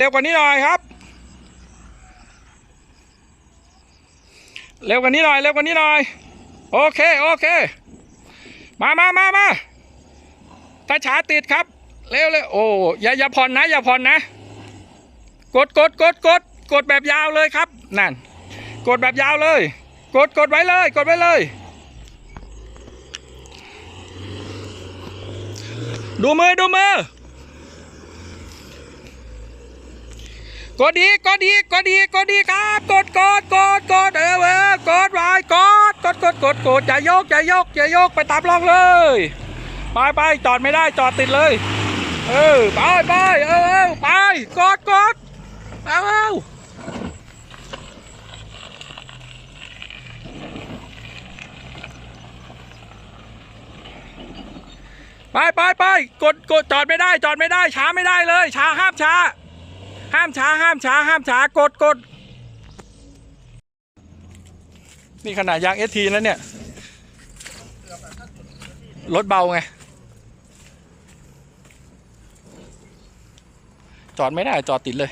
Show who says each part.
Speaker 1: เร็วกว่านี้หน่อยครับ เร็วกว่านี้หน่อย เร็วกว่านี้หน่อย โอเค โอเค มามามามาถ้าช้าติดครับ เร็วเร็วโอ้อย่าอย่าผ่อนนะ อย่าผ่อนนะ กดกดกดกดกดแบบยาวเลยครับ นั่น กดแบบยาวเลย กดกดไว้เลย กดไว้เลย ดูมือ ดูมือ กดดีกดดีกดดีกดดีครับ กดกดกดกดเออเออกดไว้กดกดกดกดกดอย่ายกอย่ายกอย่ายกไปตามร่องเลยไปไปจอดไม่ได้จอดติดเลย เออไปไปเออไปกดกดเอาเอาไปไปไปกดกดจอดไม่ได้จอดไม่ได้ช้าไม่ได้เลย ช้าห้ามช้า ห้ามช้าห้ามช้าห้ามช้ากดกดนี่ขนาดยางเอทีแล้วเนี่ย รถเบาไง จอดไม่ได้จอดติดเลย